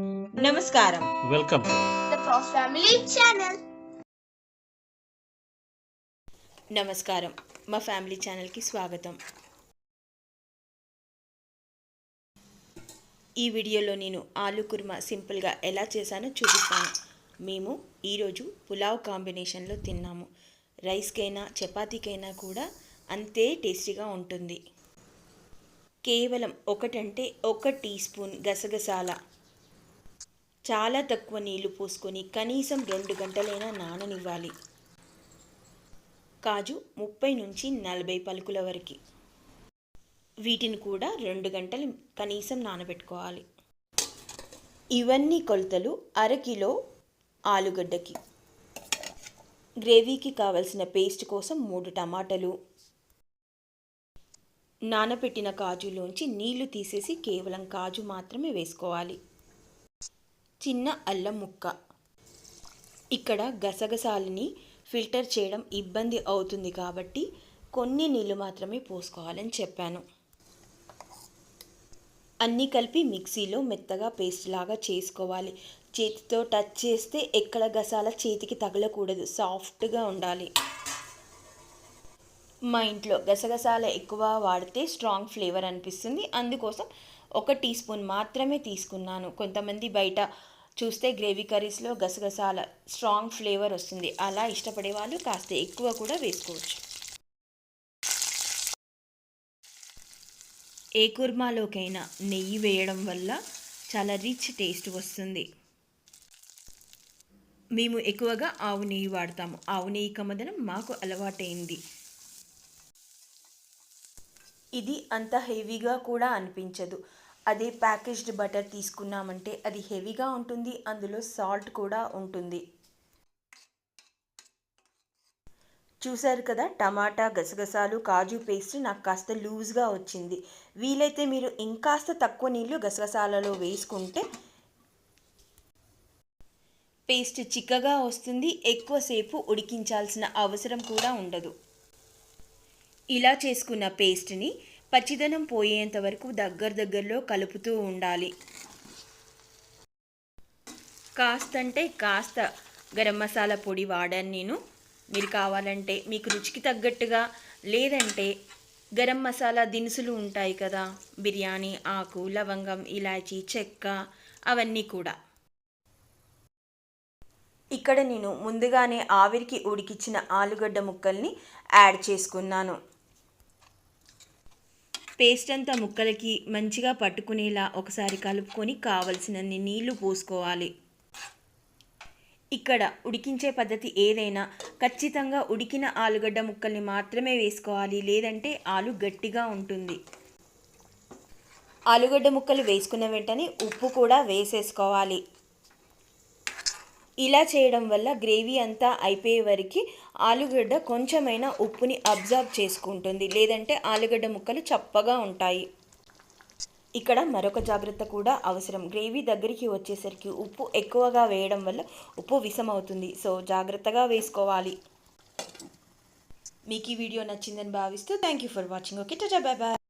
నమస్కారం. Welcome. To the Prof Family channel. నమస్కారం. మా ఫ్యామిలీ ఛానల్కి స్వాగతం. ఈ వీడియోలో నేను ఆలు కుర్మా సింపుల్గా ఎలా చేశానో చూపిస్తాను. మేము ఈరోజు పులావ్ కాంబినేషన్లో తిన్నాము. రైస్కైనా చపాతీకైనా కూడా అంతే టేస్టీగా ఉంటుంది. కేవలం ఒకటంటే ఒక టీ స్పూన్ గసగసాల. చాలా తక్కువ నీళ్ళు పోసుకొని కనీసం రెండు గంటలైనా నాననివ్వాలి. కాజు ముప్పై నుంచి నలభై పలుకుల వరకు. వీటిని కూడా రెండు గంటలు కనీసం నానబెట్టుకోవాలి. ఇవన్నీ కొలతలు అరకిలో ఆలుగడ్డకి. గ్రేవీకి కావలసిన పేస్ట్ కోసం మూడు టమాటాలు. నానబెట్టిన కాజులోంచి నీళ్ళు తీసేసి కేవలం కాజు మాత్రమే వేసుకోవాలి. చిన్న అల్లం ముక్క. ఇక్కడ గసగసాలని ఫిల్టర్ చేయడం ఇబ్బంది అవుతుంది కాబట్టి కొన్ని నీళ్ళు మాత్రమే పోసుకోవాలని చెప్పాను. అన్నీ కలిపి మిక్సీలో మెత్తగా పేస్ట్ లాగా చేసుకోవాలి. చేతితో టచ్ చేస్తే ఎక్కడ గసాల చేతికి తగలకూడదు సాఫ్ట్గా ఉండాలి. మా ఇంట్లో గసగసాల ఎక్కువ వాడితే స్ట్రాంగ్ ఫ్లేవర్ అనిపిస్తుంది. అందుకోసం ఒక టీ స్పూన్ మాత్రమే తీసుకున్నాను. కొంతమంది బయట చూస్తే గ్రేవీ కర్రీస్లో గసగసాల స్ట్రాంగ్ ఫ్లేవర్ వస్తుంది. అలా ఇష్టపడే వాళ్ళు కాస్త ఎక్కువ కూడా వేసుకోవచ్చు. ఏ కుర్మాలోకైనా నెయ్యి వేయడం వల్ల చాలా రిచ్ టేస్ట్ వస్తుంది. మేము ఎక్కువగా ఆవు నెయ్యి వాడతాము. ఆవు నెయ్యి కమదనం మాకు అలవాటైంది. ఇది అంత హెవీగా కూడా అనిపించదు. అదే ప్యాకేజ్డ్ బటర్ తీసుకున్నామంటే అది హెవీగా ఉంటుంది అందులో సాల్ట్ కూడా ఉంటుంది. చూశారు కదా టమాటా గసగసాలు కాజు పేస్ట్ నాకు కాస్త లూజ్గా వచ్చింది. వీలైతే మీరు ఇంకాస్త తక్కువ నీళ్ళు గసగసాలలో వేసుకుంటే పేస్ట్ చిక్కగా వస్తుంది ఎక్కువసేపు ఉడికించాల్సిన అవసరం కూడా ఉండదు. ఇలా చేసుకున్న పేస్ట్ని పచ్చిదనం పోయేంత వరకు దగ్గర దగ్గరలో కలుపుతూ ఉండాలి. కాస్తంటే కాస్త గరం మసాలా పొడి వాడాను నేను. మీరు కావాలంటే మీకు రుచికి తగ్గట్టుగా లేదంటే గరం మసాలా దినుసులు ఉంటాయి కదా బిర్యానీ ఆకు లవంగం ఇలాచీ చెక్క అవన్నీ కూడా. ఇక్కడ నేను ముందుగానే ఆవిరికి ఉడికిచ్చిన ఆలుగడ్డ ముక్కల్ని యాడ్ చేసుకున్నాను. పేస్ట్ అంతా ముక్కలకి మంచిగా పట్టుకునేలా ఒకసారి కలుపుకొని కావలసినన్ని నీళ్ళు పోసుకోవాలి. ఇక్కడ ఉడికించే పద్ధతి ఏదైనా ఖచ్చితంగా ఉడికిన ఆలుగడ్డ ముక్కల్ని మాత్రమే వేసుకోవాలి లేదంటే ఆలు గట్టిగా ఉంటుంది. ఆలుగడ్డ ముక్కలు వేసుకున్న వెంటనే ఉప్పు కూడా వేసేసుకోవాలి. ఇలా చేయడం వల్ల గ్రేవీ అంతా అయిపోయే వరకు ఆలుగడ్డ కొంచెమైనా ఉప్పుని అబ్జర్వ్ చేసుకుంటుంది. లేదంటే ఆలుగడ్డ ముక్కలు చప్పగా ఉంటాయి. ఇక్కడ మరొక జాగ్రత్త కూడా అవసరం. గ్రేవీ దగ్గరికి వచ్చేసరికి ఉప్పు ఎక్కువగా వేయడం వల్ల ఉప్పు విషమవుతుంది. సో జాగ్రత్తగా వేసుకోవాలి. మీకు ఈ వీడియో నచ్చిందని భావిస్తూ thank you for watching. Okay టచా bye bye.